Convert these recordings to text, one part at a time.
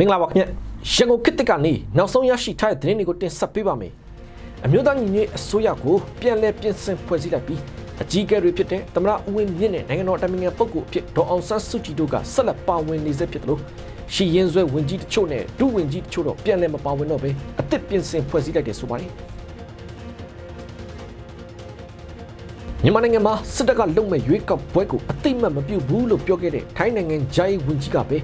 မင်္ဂလာပါခင်ဗျရန်ကုန်ခေတ်တစ်ကနေနောက်ဆုံးရရှိထားတဲ့သတင်းတွေကိုတင်ဆက်ပေးပါမယ်အမျိုးသားညီညွတ်ရေးအစိုးရကိုပြန်လည်ပြင်ဆင်ဖွဲ့စည်းလိုက်ပြီးအကြီးအကဲတွေဖြစ်တဲ့သမရဦးဝင်းမြင့်နဲ့နိုင်ငံတော်အတိုင်ပင်ခံပုဂ္ဂိုလ်အဖြစ်ဒေါ်အောင်ဆန်းစုကြည်တို့ကဆက်လက်ပါဝင်နေစေဖြစ်တယ်လို့ရှီရင်ဆွဲဝင်ကြီးတချို့နဲ့ဒုဝင်ကြီးတချို့တော့ပြန်လည်မပါဝင်တော့ဘဲအသစ်ပြင်ဆင်ဖွဲ့စည်းလိုက်တယ်ဆိုပါတယ်မြန်မာနိုင်ငံမှာစစ်တပ်ကလုံမဲ့ရွေးကောက်ပွဲကိုအတိမတ်မပြုတ်ဘူးလို့ပြောခဲ့တဲ့ထိုင်းနိုင်ငံဂျိုင်းဝင်ကြီးကပဲ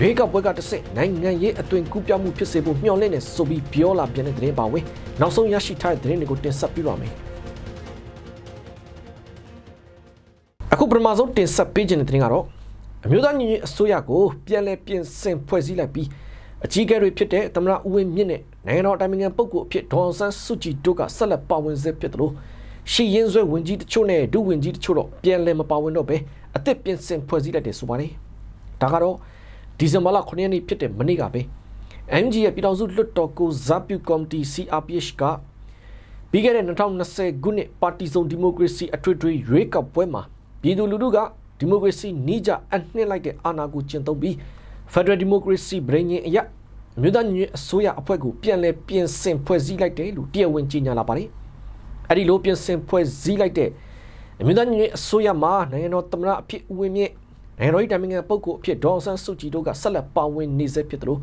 ရွေးကောက်ပွဲကတစ်ဆင့်နိုင်ငံရေးအသွင်ကူးပြောင်းမှုဖြစ်စေဖို့မျှော်လင့်နေဆိုပြီးပြောလာပြန်တဲ့သတင်းပါဝင်နောက်ဆုံးရရှိထားတဲ့သတင်းတွေကိုတင်ဆက်ပြပါမယ်အခုပထမဆုံးတင်ဆက်ပေးခြင်းတဲ့သတင်းကတော့အမျိုးသားညီညွတ်အစိုးရကိုပြန်လည်ပြင်ဆင်ဖွဲ့စည်းလိုက်ပြီးအကြီးအကဲတွေဖြစ်တဲ့သမ္မတဦးဝင်းမြင့်နဲ့နိုင်ငံတော်အတိုင်ပင်ခံပုဂ္ဂိုလ်အဖြစ်ဒေါ်အောင်ဆန်းစုကြည်တို့ကဆက်လက်ပါဝင်စေဖြစ်တယ်လို့ရှီရင်ဆွဲဝင်ကြီးတချို့နဲ့ဒုဝင်ကြီးတချို့တော့ပြန်လည်မပါဝင်တော့ပဲအသစ်ပြင်ဆင်ဖွဲ့စည်းလိုက်တယ်ဆိုပါတယ်ဒါကတော့ ဒီဇင်ဘာလ9ရက်နေ့ဖြစ်တဲ့မနေ့ကပဲ MG ရဲ့ပြည်တော်စုလွှတ်တော်ကိုဇာပြုကော်မတီ CRPH ကပြီးခဲ့တဲ့2020ခုနှစ်ပါတီစုံဒီမိုကရေစီအထွေထွေရွေးကောက်ပွဲမှာပြည်သူလူထုကဒီမိုကရေစီနှိကြအနှင်းလိုက်တဲ့အာဏာကိုကျင့်သုံးပြီး Federal Democracy ဗြိဉ္ဉ်အရအမျိုးသားညီညွတ်အစိုးရအဖွဲ့ကိုပြန်လည်ပြင်ဆင်ဖွဲ့စည်းလိုက်တယ်လို့တရားဝင်ကြေညာလာပါတယ်။အဲဒီလိုပြင်ဆင်ဖွဲ့စည်းလိုက်တဲ့အမျိုးသားညီညွတ်အစိုးရမှာနိုင်ငံတော်သမ္မတအဖြစ်ဦးဝင်းမြင့် နိုင်ငံတော်၏တိုင်ပင်ခံပုဂ္ဂိုလ်အဖြစ်ဒေါ်အောင်ဆန်းစုကြည်တို့ကဆက်လက်ပါဝင်နေစေဖြစ်တယ်လို့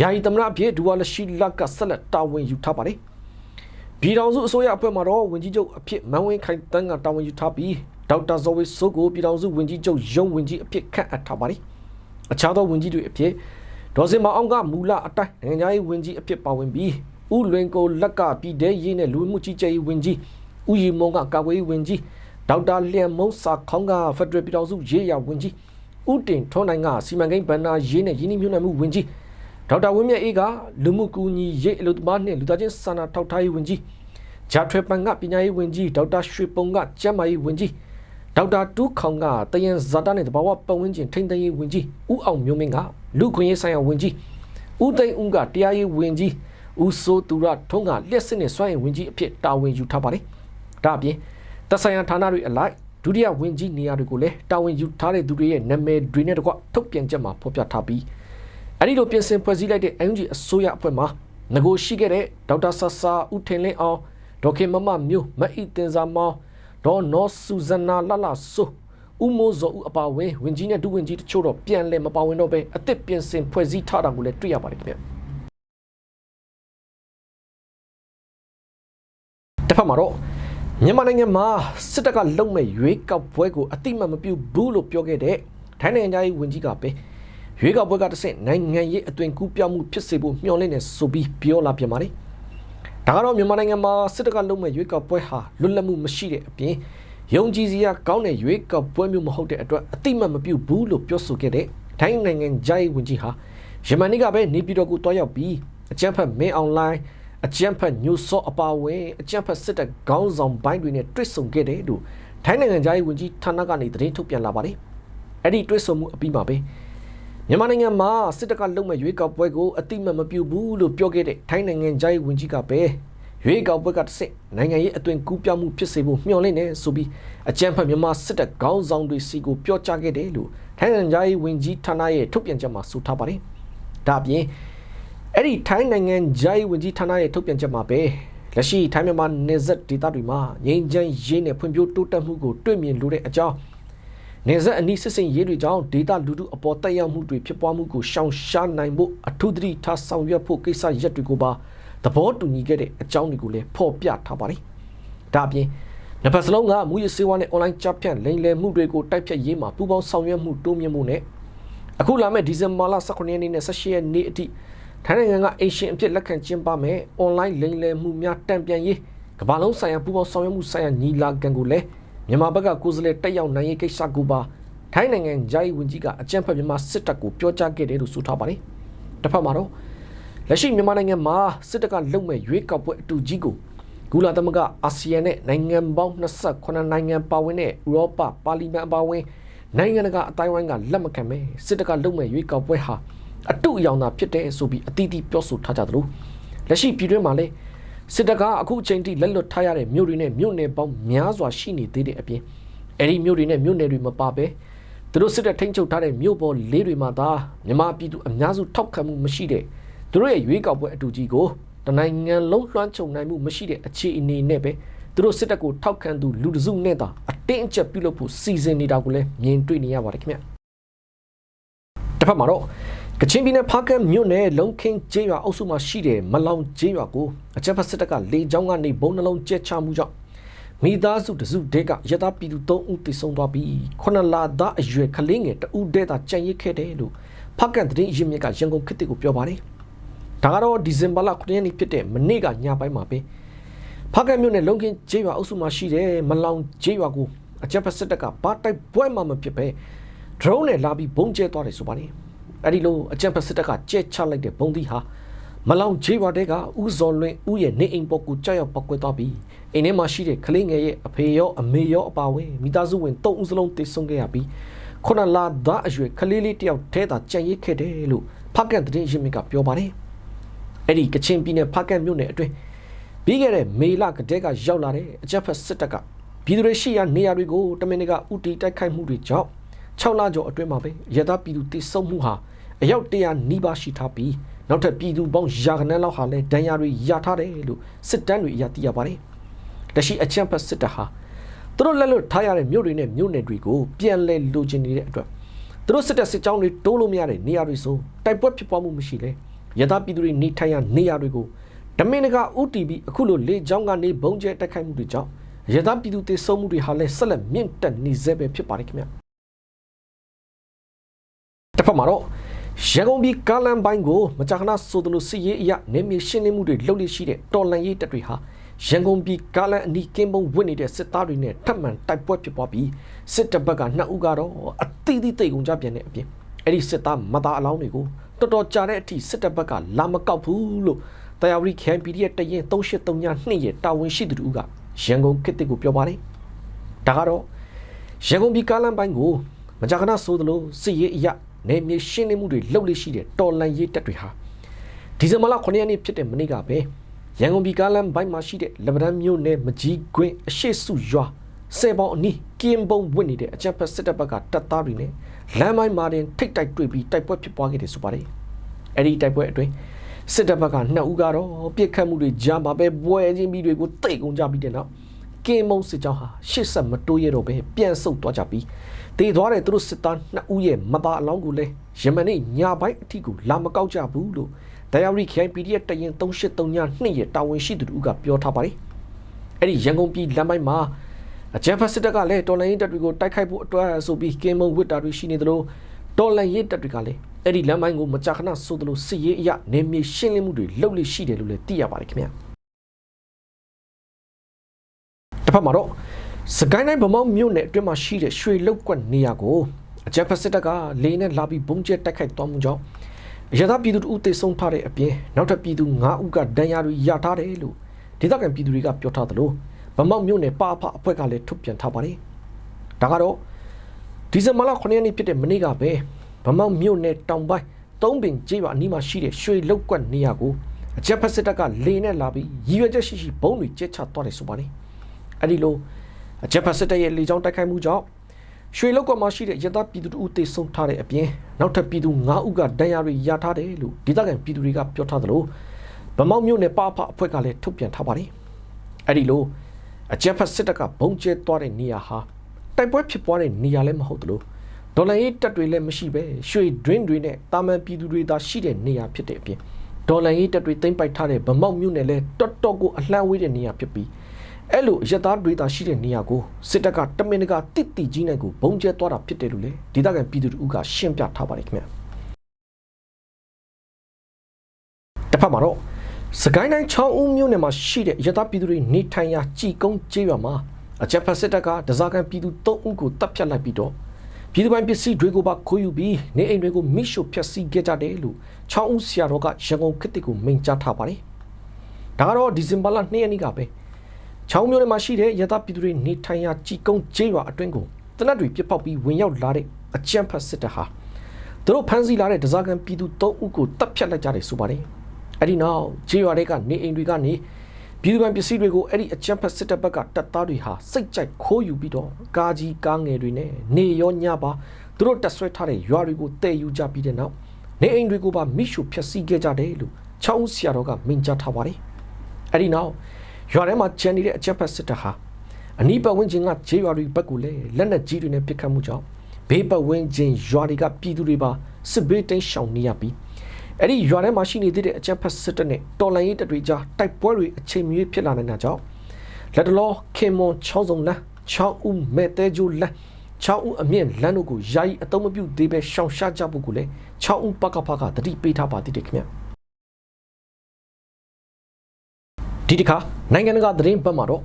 ယာယီသမ္မတအဖြစ်ဒူဝါလရှိလက်ကဆက်လက်တာဝန်ယူထားပါတယ်။ပြည်ထောင်စုအစိုးရအဖွဲ့မှာတော့ဝန်ကြီးချုပ်အဖြစ်မန်ဝင်းခိုင်တန်းကတာဝန်ယူထားပြီးဒေါက်တာဇော်ဝေဆိုးကိုပြည်ထောင်စုဝန်ကြီးချုပ်ရုံးဝန်ကြီးအဖြစ်ခန့်အပ်ထားပါတယ်။အခြားသောဝန်ကြီးတွေအဖြစ်ဒေါ်စင်မအောင်ကမူလအတိုင်းနိုင်ငံသားရေးဝန်ကြီးအဖြစ်ပါဝင်ပြီးဥလွင်ကိုလက်ကပြည်တဲ့ရေးနဲ့လူမှုကြီးကြပ်ရေးဝန်ကြီးဥယီမုံကကာကွယ်ရေးဝန်ကြီး ဒေါက်တာလျံမုံစာခေါင်းကဖက်ဒရယ်ပြည်ထောင်စုရေးရာဝန်ကြီးဥတင်ထွန်းနိုင်ကစီမံကိန်းဗန္နာရေးနဲ့ရင်းနှီးမြှုပ်နှံမှုဝန်ကြီးဒေါက်တာဝင်းမြတ်အေးကလူမှုကူညီရေးအလုပ်သမားနှင့်လူသားချင်းစာနာထောက်ထားရေးဝန်ကြီးဂျာထွေပန်ကပညာရေးဝန်ကြီးဒေါက်တာရွှေပုံကကျန်းမာရေးဝန်ကြီးဒေါက်တာတူးခေါင်ကတယန်ဇာတာနဲ့တဘာဝပတ်ဝန်းကျင်ထိန်းသိမ်းရေးဝန်ကြီးဦးအောင်မျိုးမင်းကလူခွင့်ရေးဆိုင်ရာဝန်ကြီးဦးသိန်းဦးကတရားရေးဝန်ကြီးဦးစိုးသူရထွန်းကလျှက်စစ်နဲ့စွမ်းရည်ဝန်ကြီးအဖြစ်တာဝန်ယူထားပါတယ်ဒါအပြင် သက်ဆိုင်ရာဌာနတွေအလိုက်ဒုတိယဝန်ကြီးနေရာတွေကိုလည်းတာဝန်ယူထားတဲ့သူတွေရဲ့နာမည်တွေနဲ့တကွထုတ်ပြန်ချက်မှာဖော်ပြထားပြီးအဲဒီလိုပြင်ဆင်ဖွဲ့စည်းလိုက်တဲ့ NUG အစိုးရအဖွဲ့မှာငကိုရှိခဲ့တဲ့ဒေါက်တာဆာဆာဦးထင်လင်းအောင်ဒေါက်ခင်မမမျိုးမအီတင်စာမောင်ဒေါ်နော်ဆူဇနာလလဆိုဦးမိုးစောဦးအပါဝင်ဝင်ကြီးနဲ့ဒုဝင်ကြီးတချို့တော့ပြန်လဲမပါဝင်တော့ပဲအစ်စ်ပြင်ဆင်ဖွဲ့စည်းထားတာကိုလည်းတွေ့ရပါတယ်ခင်ဗျတစ်ဖက်မှာတော့ မြန်မာနိုင်ငံမှာစစ်တပ်ကလုံမဲ့ရွေးကောက်ပွဲကိုအတိမတ်မပြုဘူးလို့ပြောခဲ့တဲ့ထိုင်းနိုင်ငံသားရေးဝန်ကြီးကပဲရွေးကောက်ပွဲကတစ်ဆင့်နိုင်ငံရေးအသွင်ကူးပြောင်းမှုဖြစ်စေဖို့မျှော်လင့်နေဆိုပြီးပြောလာပြန်ပါတယ်။ဒါကတော့မြန်မာနိုင်ငံမှာစစ်တပ်ကလုံမဲ့ရွေးကောက်ပွဲဟာလွတ်လပ်မှုမရှိတဲ့အပြင်ယုံကြည်စရာကောင်းတဲ့ရွေးကောက်ပွဲမျိုးမဟုတ်တဲ့အတွက်အတိမတ်မပြုဘူးလို့ပြောဆိုခဲ့တဲ့ထိုင်းနိုင်ငံသားရေးဝန်ကြီးဟာယမန်နေ့ကပဲနေပြည်တော်ကိုတွားရောက်ပြီးအကြမ်းဖက်မင်းအွန်လိုင်း အကြမ်းဖက်ညှို့စော့အပါဝင်အကြမ်းဖက်စစ်တပ်ခေါင်းဆောင်ပိုင်းတွေနဲ့တွေ့ဆုံခဲ့တယ်လို့ထိုင်းနိုင်ငံသားရေးဝန်ကြီးဌာနကနေသတင်းထုတ်ပြန်လာပါတယ်။အဲ့ဒီတွေ့ဆုံမှုအပြီးမှာပဲမြန်မာနိုင်ငံမှာစစ်တပ်ကလုံမဲ့ရွေးကောက်ပွဲကိုအတိမတ်မပြုဘူးလို့ပြောခဲ့တဲ့ထိုင်းနိုင်ငံသားရေးဝန်ကြီးကပဲရွေးကောက်ပွဲကတစ်ဆင့်နိုင်ငံရေးအသွင်ကူးပြောင်းမှုဖြစ်စေဖို့မျှော်လင့်နေဆိုပြီးအကြမ်းဖက်မြန်မာစစ်တပ်ခေါင်းဆောင်တွေစီကိုပြောကြားခဲ့တယ်လို့ထိုင်းနိုင်ငံသားရေးဝန်ကြီးဌာနရဲ့ထုတ်ပြန်ချက်မှာဆိုထားပါတယ်။ဒါ့အပြင် အဲ့ဒီထိုင်းနိုင်ငံဂျာယီဝန်ကြီးဌာနရဲ့ထုတ်ပြန်ချက်မှာပဲလက်ရှိထိုင်းမြန်မာနယ်စပ်ဒေသတွေမှာငြိမ်းချမ်းရေးနဲ့ဖွံ့ဖြိုးတိုးတက်မှုကိုတွေ့မြင်လိုတဲ့အကြောင်းနယ်စပ်အနီးစစ်စင်ရေးတွေကြောင့်ဒေသလူထုအပေါ်တက်ရောက်မှုတွေဖြစ်ပွားမှုကိုရှောင်ရှားနိုင်ဖို့အထူးသတိထားဆောင်ရွက်ဖို့ကိစ္စရပ်တွေကိုပါသဘောတူညီခဲ့တဲ့အကြောင်းတွေကိုလည်းဖော်ပြထားပါတယ်။ဒါအပြင်နှစ်ဖက်စလုံးကမူရစေဝါနဲ့ online ကြဖြန့်လိမ်လည်မှုတွေကိုတိုက်ဖြတ်ရေးမှာပူးပေါင်းဆောင်ရွက်မှုတိုးမြင့်မှုနဲ့အခုလာမယ့်ဒီဇင်ဘာလ18ရက်နေ့နဲ့18ရက်နေ့အထိ ထိုင်းနိုင်ငံကအေရှင်အဖြစ်လက်ခံကျင်းပမယ်။ online လိမ်လည်မှုများတံပြန်ရေးကမ္ဘာလုံးဆိုင်ရာပူးပေါင်းဆောင်ရွက်မှုဆိုင်ရာညီလာခံကိုလည်းမြန်မာဘက်ကကိုယ်စားလှယ်တက်ရောက်နိုင်ရေးကိစ္စကိုပါထိုင်းနိုင်ငံဂျိုင်းဝန်ကြီးကအကြံဖက်မြန်မာစစ်တပ်ကိုပြောကြားခဲ့တယ်လို့ဆိုထားပါတယ်။တစ်ဖက်မှာတော့လက်ရှိမြန်မာနိုင်ငံမှာစစ်တပ်ကလုံမဲ့ရွေးကောက်ပွဲအတူကြီးကိုဂူလာသမဂအာဆီယံနဲ့နိုင်ငံပေါင်း28နိုင်ငံပါဝင်တဲ့ဥရောပပါလီမန်အပါအဝင်နိုင်ငံတကာအတိုင်းဝိုင်းကလက်မခံပဲစစ်တပ်ကလုံမဲ့ရွေးကောက်ပွဲဟာ အတုအယောင်သာဖြစ်တယ်ဆိုပြီးအတီးတီးပြောဆိုထားကြသလိုလက်ရှိပြည်တွင်းမှာလည်းစစ်တပ်ကအခုအချိန်ထိလက်လွတ်ထားရတဲ့မြို့တွေနဲ့မြို့နယ်ပေါင်းများစွာရှိနေသေးတဲ့အပြင်အဲဒီမြို့တွေနဲ့မြို့နယ်တွေမပါပဲသူတို့စစ်တပ်ထိန်းချုပ်ထားတဲ့မြို့ပေါ်လေးတွေမှာသာမြန်မာပြည်သူအများစုထောက်ခံမှုမရှိတဲ့သူတို့ရဲ့ရွေးကောက်ပွဲအတူကြီးကိုတနိုင်ငံလုံးလွှမ်းခြုံနိုင်မှုမရှိတဲ့အခြေအနေနဲ့ပဲသူတို့စစ်တပ်ကိုထောက်ခံသူလူတစုနဲ့သာအတင်းအကျပ်ပြုလုပ်ဖို့စီစဉ်နေတာကိုလည်းမြင်တွေ့နေရပါတယ်ခင်ဗျတစ်ဖက်မှာတော့ ကချင်ပြည်နယ်ဖားကတ်မြို့နယ်လုံခင်းကျေးရွာအုပ်စုမှာရှိတဲ့မလောင်ကျေးရွာကိုအကြမ်းဖက်စစ်တပ်ကလေကြောင်းကနေဘုံနှလုံးကျဲချမှုကြောင့်မိသားစုတစုတဲကရတာပြည်သူ3ဦးသေဆုံးသွားပြီးခုနလာသားအရွယ်ကလေးငယ်တဦးတဲတာကြံ့ရစ်ခဲ့တယ်လို့ဖားကတ်သတင်းရင်းမြစ်ကရန်ကုန်ခေတ်တစ်ကိုပြောပါတယ်ဒါကတော့ဒီဇင်ဘာလ9ရက်နေ့ဖြစ်တဲ့မနေ့ကညပိုင်းမှာပဲဖားကတ်မြို့နယ်လုံခင်းကျေးရွာအုပ်စုမှာရှိတဲ့မလောင်ကျေးရွာကိုအကြမ်းဖက်စစ်တပ်ကဘာတိုက်ပွဲမှမဖြစ်ပဲ drone နဲ့လာပြီးဘုံကျဲသွားတယ်ဆိုပါတယ် အဲ့ဒီလိုအကြံဖက်စစ်တပ်ကကြဲချလိုက်တဲ့ဘုံသီးဟာမလောင်ဂျေးဝါတဲ့ကဥဇော်လွင်ဥရဲ့နေအိမ်ပေါ်ကိုကြောက်ရောက်ပောက်ကွဲသွားပြီးအိမ်ထဲမှာရှိတဲ့ကလေးငယ်ရဲ့အဖေရောအမေရောအပါဝင်မိသားစုဝင်၃ဦးစလုံးတိတ်ဆုံးခဲ့ရပြီးခုနလာသားအရွယ်ကလေးလေးတယောက်ထဲသာကြံရစ်ခဲ့တယ်လို့ဖက်ကန်တဲ့ရင်းမြစ်ကပြောပါတယ်အဲ့ဒီကချင်ပြည်နယ်ဖက်ကန်မြို့နယ်အတွင်းပြီးခဲ့တဲ့မေလကတည်းကရောက်လာတဲ့အကြက်ဖက်စစ်တပ်ကပြည်သူတွေရှိရာနေရာတွေကိုတမင်တကာဥတီတိုက်ခိုက်မှုတွေကြောင့်6လကျော်အတွင်းမှာပဲရသပြည်သူတိစုံမှုဟာ အယောက်100နီးပါးရှိထားပြီးနောက်ထပ်ပြည်သူပေါင်းရာခဏလောက်ဟာလည်းဒဏ်ရာတွေရထားတယ်လို့စစ်တမ်းတွေအရသိရပါတယ်။တရှိအချမ်းဖတ်စစ်တပ်ဟာသူတို့လက်လွတ်ထားရတဲ့မြို့တွေနဲ့မြို့နယ်တွေကိုပြန်လဲလိုချင်နေတဲ့အတွက်သူတို့စစ်တပ်စစ်ကြောင်းတွေတိုးလို့မရတဲ့နေရာတွေဆိုတိုက်ပွဲဖြစ်ပွားမှုမရှိလဲရသပြည်သူတွေနေထိုင်ရနေရာတွေကိုဒမင်နက UTB အခုလိုလေကြောင်းကနေဘုံကျဲတိုက်ခိုက်မှုတွေကြောင့်ရသပြည်သူတေဆုံးမှုတွေဟာလည်းဆက်လက်မြင့်တက်နေစေပဲဖြစ်ပါတယ်ခင်ဗျာတစ်ဖက်မှာတော့ ရန်ကုန်ပြည်ကားလန်ပိုင်းကိုမကြာခဏဆိုသလိုစစ်ရေးအရနေမြေရှင်းလင်းမှုတွေလုပ်လို့ရှိတဲ့တော်လန်ရေးတပ်တွေဟာရန်ကုန်ပြည်ကားလန်အနီးကင်းပုံဝစ်နေတဲ့စစ်သားတွေနဲ့ထပ်မံတိုက်ပွဲဖြစ်ပွားပြီးစစ်တပ်ဘက်ကနှစ်ဦးကတော့အတိအသီးတိတ်ကုန်ကြပြန်တဲ့အပြင်အဲ့ဒီစစ်သားမသားအလောင်းတွေကိုတော်တော်ကြာတဲ့အထိစစ်တပ်ဘက်ကလာမကောက်ဘူးလို့တရားဝတီ KMPD ရဲ့တရင်3832ရဲ့တာဝန်ရှိသူတို့ကရန်ကုန်ခေတ်ကိုပြောပါတယ်ဒါကတော့ရန်ကုန်ပြည်ကားလန်ပိုင်းကိုမကြာခဏဆိုသလိုစစ်ရေးအရ နေမြေရှင်းလင်းမှုတွေလုပ်လို့ရှိတဲ့တော်လန်ရေးတပ်တွေဟာဒီဇင်ဘာလ9ရက်နေ့ဖြစ်တဲ့မနေ့ကပဲရန်ကုန်ပြည်ကားလမ်းဘိုင်းမှာရှိတဲ့လက်ဗရန်မြို့နယ်မကြီးကွင်းအရှိစုရွာဆယ်ပေါင်အနီးကင်းပုံဝစ်နေတဲ့အကြပ်ဖက်စစ်တပ်ဘက်ကတပ်သားတွေနဲ့လမ်းမိုင်းမာတင်ထိတ်တိုက်တွေ့ပြီးတိုက်ပွဲဖြစ်ပွားခဲ့တယ်ဆိုပါတယ်အဲ့ဒီတိုက်ပွဲအတွင်းစစ်တပ်ဘက်ကနှစ်ဦးကတော့ပြစ်ခတ်မှုတွေကြားမှာပဲပွဲချင်းပြီးတွေကိုတိတ်ကုန်ကြပြီးတဲ့နောက်ကင်းမုံစစ်ကြောင်းဟာရှစ်ဆက်မတိုးရတော့ပဲပြန်ဆုတ်သွားကြပြီး တည်သွားတဲ့သူတို့စစ်သားနှစ်ဦးရဲ့မသားအလောင်းကိုလည်းယမန်နေ့ညပိုင်းအထိကိုလာမကောက်ကြဘူးလို့တရားရီ KPD ရဲ့တရင်383ည2ရဲ့တာဝန်ရှိသူတို့ကပြောထားပါတယ်အဲ့ဒီရန်ကုန်ပြည်လမ်းပိုင်းမှာအကြံဖက်စစ်တပ်ကလည်းတော်လိုင်းတပ်တွေကိုတိုက်ခိုက်ဖို့အတွက်ဆိုပြီးကင်းမုံဝစ်တာတွေရှိနေသလိုတော်လိုင်းရေးတပ်တွေကလည်းအဲ့ဒီလမ်းပိုင်းကိုမကြာခဏဆိုသလိုစစ်ရေးအရနေမြေရှင်းလင်းမှုတွေလုပ်လို့ရှိတယ်လို့လည်းသိရပါတယ်ခင်ဗျာတစ်ဖက်မှာတော့ စကိုင်းတိုင်းဗမောက်မြို့နယ်အတွင်းမှာရှိတဲ့ရွှေလုတ်ကွက်နေရာကိုအကြမ်းဖက်စစ်တပ်ကလေနဲ့လာပြီးဘုံကျဲတိုက်ခိုက်သွားမှုကြောင့်ရသပြည်သူတို့တေဆုံးထားတဲ့အပြင်နောက်ထပ်ပြည်သူ9ဦးကဒဏ်ရာတွေရထားတယ်လို့ဒေသခံပြည်သူတွေကပြောထားသလိုဗမောက်မြို့နယ်ပါအဖအဖွဲ့ကလည်းထုတ်ပြန်ထားပါတယ်။ဒါကတော့ဒီဇင်ဘာလ9ရက်နေ့ဖြစ်တဲ့မနေ့ကပဲဗမောက်မြို့နယ်တောင်ပိုင်းသုံးပင်ကျေးရွာအနီးမှာရှိတဲ့ရွှေလုတ်ကွက်နေရာကိုအကြမ်းဖက်စစ်တပ်ကလေနဲ့လာပြီးရည်ရွယ်ချက်ရှိရှိဘုံတွေကျဲချသွားတယ်ဆိုပါတယ်။အဲဒီလို အကြက်ဖက်စစ်တပ်ရဲ့လေကြောင်းတိုက်ခိုက်မှုကြောင့်ရွှေလောက်ကမှရှိတဲ့ရသပြည်သူတို့တေဆုံးထားတဲ့အပြင်နောက်ထပ်ပြည်သူ9ဦးကဒဏ်ရာတွေရထားတယ်လို့ဒေသခံပြည်သူတွေကပြောထားသလိုဗမောက်မြို့နယ်ပါဖအဖွဲ့ကလည်းထုတ်ပြန်ထားပါတယ်။အဲ့ဒီလိုအကြက်ဖက်စစ်တပ်ကဘုံကျဲသွားတဲ့နေရာဟာတိုက်ပွဲဖြစ်ပွားတဲ့နေရာလည်းမဟုတ်သလိုဒေါ်လာရေးတပ်တွေလည်းမရှိပဲရွှေဒရင်းတွေနဲ့တာမန်ပြည်သူတွေသာရှိတဲ့နေရာဖြစ်တဲ့အပြင်ဒေါ်လာရေးတပ်တွေတင်ပိုက်ထားတဲ့ဗမောက်မြို့နယ်လည်းတော်တော်ကိုအလှမ်းဝေးတဲ့နေရာဖြစ်ပြီး အဲ့လိုရသားတွေတာရှိတဲ့နေရာကိုစစ်တပ်ကတမင်တကာတစ်တီကြီးနဲ့ကိုဘုံကျဲသွားတာဖြစ်တယ်လို့လေဒေသခံပြည်သူတို့ကရှင်းပြထားပါတယ်ခင်ဗျတစ်ဖက်မှာတော့စကိုင်းတိုင်းချောင်းဦးမြို့နယ်မှာရှိတဲ့ရသားပြည်သူတွေနေထိုင်ရာကြည်ကုန်းကျေးရွာမှာအကြက်ဖက်စစ်တပ်ကဒဇာကန်ပြည်သူ၃ဦးကိုတပ်ဖြတ်လိုက်ပြီးတော့ပြည်သူပိုင်ပစ္စည်းတွေကိုပါခိုးယူပြီးနေအိမ်တွေကိုမိရှို့ဖျက်ဆီးခဲ့ကြတယ်လို့ချောင်းဦးဆရာတော်ကရန်ကုန်ခေတ်ကိုမိန့်ကြားထားပါတယ်ဒါကတော့ဒီဇင်ဘာလ2ရက်နေ့ကပဲ ချောင်းမျိုးတွေမှာရှိတဲ့ရသပြည်သူတွေနေထိုင်ရာကြည်ကုန်းကျေးရွာအတွင်းကိုတနက်တွေပြစ်ပေါက်ပြီးဝင်ရောက်လာတဲ့အကြမ်းဖက်စစ်တပ်ဟာသူတို့ဖမ်းဆီးလာတဲ့ဒဇာကန်ပြည်သူ၃ဦးကိုတပ်ဖြတ်လိုက်ကြတယ်ဆိုပါတယ်။အဲ့ဒီနောက်ကျေးရွာတွေကနေအိမ်တွေကနေပြည်သူ့ပစ္စည်းတွေကိုအဲ့ဒီအကြမ်းဖက်စစ်တပ်ဘက်ကတပ်သားတွေဟာစိတ်ကြိုက်ခိုးယူပြီးတော့ကားကြီးကားငယ်တွေနဲ့နေရောညပါသူတို့တက်ဆွဲထားတဲ့ရွာတွေကိုတည်ယူကြပြီးတဲ့နောက်နေအိမ်တွေကိုပါမိရှုဖျက်ဆီးခဲ့ကြတယ်လို့ချောင်းဆရာတော်ကမိန့်ကြားထားပါတယ်အဲ့ဒီနောက် ရွာထဲမှာကျန်နေတဲ့အကြက်ဖက်စစ်တပ်ဟာအနီးပတ်ဝန်းကျင်ကခြေရွာတွေဘက်ကလည်းလက်နက်ကြီးတွေနဲ့ပစ်ခတ်မှုကြောင့်ဘေးပတ်ဝန်းကျင်ရွာတွေကပြည်သူတွေပါစစ်ဘေးတိမ်းရှောင်နေရပြီးအဲ့ဒီရွာထဲမှာရှိနေသေးတဲ့အကြမ်းဖက်စစ်တပ်နဲ့တော်လိုင်းရေးတပ်တွေကြားတိုက်ပွဲတွေအချိန်မရွေးဖြစ်လာနေတာကြောင့်လက်တလောခင်မွန်ချောင်းစုံလန်းချောင်းဦးမဲတဲကျိုးလန်းချောင်းဦးအမြင့်လန်းတို့ကိုယာယီအသုံးမပြုသေးပဲရှောင်ရှားကြဖို့ကိုလည်းချောင်းဦးပကဖကတတိပေးထားပါသေးတယ်ခင်ဗျ ဒီတစ်ခါနိုင်ငံတကာသတင်းဘက်မှာတော့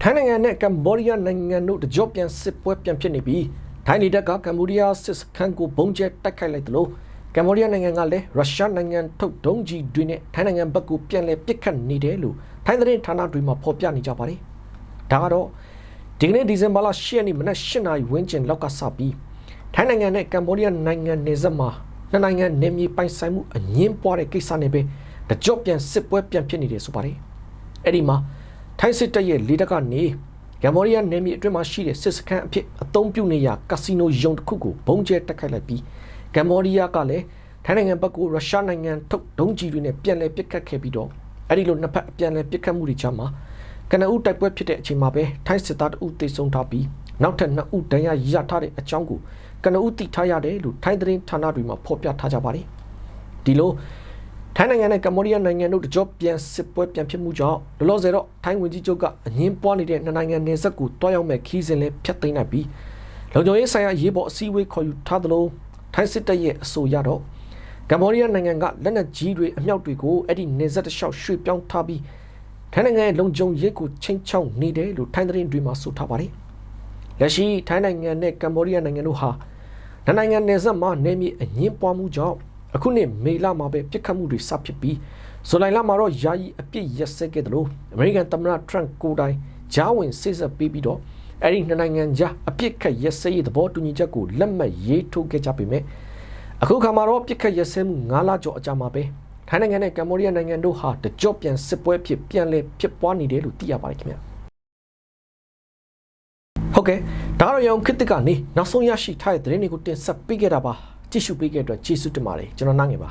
ထိုင်းနိုင်ငံနဲ့ကမ်ဘောဒီးယားနိုင်ငံတို့တကြော့ပြန်စစ်ပွဲပြန်ဖြစ်နေပြီးထိုင်းနေတပ်ကကမ်ဘောဒီးယားစစ်စခန်းကိုပုံကျဲတိုက်ခိုက်လိုက်တယ်လို့ကမ္ဘောဒီးယားနိုင်ငံကလည်းရုရှားနိုင်ငံထုတ်ဒုံးကြီးတွေနဲ့ထိုင်းနိုင်ငံဘက်ကိုပြန်လည်ပစ်ခတ်နေတယ်လို့ထိုင်းသတင်းဌာနတွေမှာဖော်ပြနေကြပါတယ်။ဒါကတော့ဒီကနေ့ဒီဇင်ဘာလ10ရက်နေ့မနက်8နာရီဝန်းကျင်လောက်ကစပြီးထိုင်းနိုင်ငံနဲ့ကမ္ဘောဒီးယားနိုင်ငံနေဆက်မှာနှစ်နိုင်ငံနေမြေပိုင်ဆိုင်မှုအငင်းပွားတဲ့ကိစ္စနဲ့ပဲတကြော့ပြန်စစ်ပွဲပြန်ဖြစ်နေတယ်ဆိုပါတယ်။ အဲ့ဒီမှာထိုင်းစစ်တပ်ရဲ့လေတပ်ကနေကမ္ဘောဒီးယားနေမြေအတွင်းမှာရှိတဲ့စစ်စခန်းအဖြစ်အသုံးပြုနေရကာစီနိုယုံတစ်ခုကိုဘုံကျဲတက်ခိုက်လိုက်ပြီးကမ္ဘောဒီးယားကလည်းထိုင်းနိုင်ငံဘက်ကိုရုရှားနိုင်ငံထုတ်ဒုံးကျည်တွေနဲ့ပြန်လည်ပစ်ခတ်ခဲ့ပြီးတော့အဲ့ဒီလိုနှစ်ဖက်ပြန်လည်ပစ်ခတ်မှုတွေကြားမှာကနအူတိုက်ပွဲဖြစ်တဲ့အချိန်မှာပဲထိုင်းစစ်သားတအုပ်တေဆုံးထားပြီးနောက်ထပ်နှစ်ဦးဒဏ်ရာရထားတဲ့အကြောင်းကိုကနအူသိထားရတယ်လို့ထိုင်းသတင်းဌာနတွေမှာဖော်ပြထားကြပါတယ်ဒီလို ထိုင်းနိုင်ငံနဲ့ကမ္ဘောဒီးယားနိုင်ငံတို့တကြောပြန်စစ်ပွဲပြန်ဖြစ်မှုကြောင့်လောလောဆယ်တော့ထိုင်းဝန်ကြီးချုပ်ကအငင်းပွားနေတဲ့နှစ်နိုင်ငံနယ်စပ်ကိုတွားရောက်မဲ့ခီးစဉ်လေးဖျက်သိမ်းလိုက်ပြီးလုံခြုံရေးဆိုင်ရာရေးပေါ်အစည်းအဝေးခေါ်ယူထားသလိုထိုင်းစစ်တပ်ရဲ့အဆိုအရတော့ကမ္ဘောဒီးယားနိုင်ငံကလက်နက်ကြီးတွေအမြောက်တွေကိုအဲ့ဒီနေဆက်တစ်လျှောက်ရွှေ့ပြောင်းထားပြီးထိုင်းနိုင်ငံရဲ့လုံခြုံရေးကိုချိန်ချောက်နေတယ်လို့ထိုင်းသတင်းတွေမှာဆိုထားပါတယ်။လက်ရှိထိုင်းနိုင်ငံနဲ့ကမ္ဘောဒီးယားနိုင်ငံတို့ဟာနှစ်နိုင်ငံနယ်စပ်မှာနေမြေအငင်းပွားမှုကြောင့် အခုနှစ်မေလမှာပဲပြစ်ခတ်မှုတွေစဖြစ်ပြီးဇူလိုင်လမှာတော့ယာယီအပြစ်ရက်စက်ခဲ့တယ်လို့အမေရိကန်သမ္မတထရန့်ကိုယ်တိုင်ဂျားဝင်စစ်ဆက်ပေးပြီးတော့အဲ့ဒီနှစ်နိုင်ငံကြားအပြစ်ခတ်ရက်စက်ရေးသဘောတူညီချက်ကိုလက်မှတ်ရေးထိုးခဲ့ကြပေမဲ့အခုခါမှာတော့ပြစ်ခတ်ရက်စဲမှု9လကျော်အကြာမှာပဲထိုင်းနိုင်ငံနဲ့ကမ္ဘောဒီးယားနိုင်ငံတို့ဟာတကြော့ပြန်စစ်ပွဲဖြစ်ပြန်လဲဖြစ်ပွားနေတယ်လို့သိရပါတယ်ခင်ဗျာဟုတ်ကဲ့ဒါကတော့ရောင်ခစ်တစ်ကနေနောက်ဆုံးရရှိထားတဲ့သတင်းတွေကိုတင်ဆက်ပေးခဲ့တာပါ ကြည့်ရှုပေးခဲ့တဲ့အတွက်ကျေးဇူးတင်ပါတယ်ကျွန်တော်နိုင်ငယ်ပါ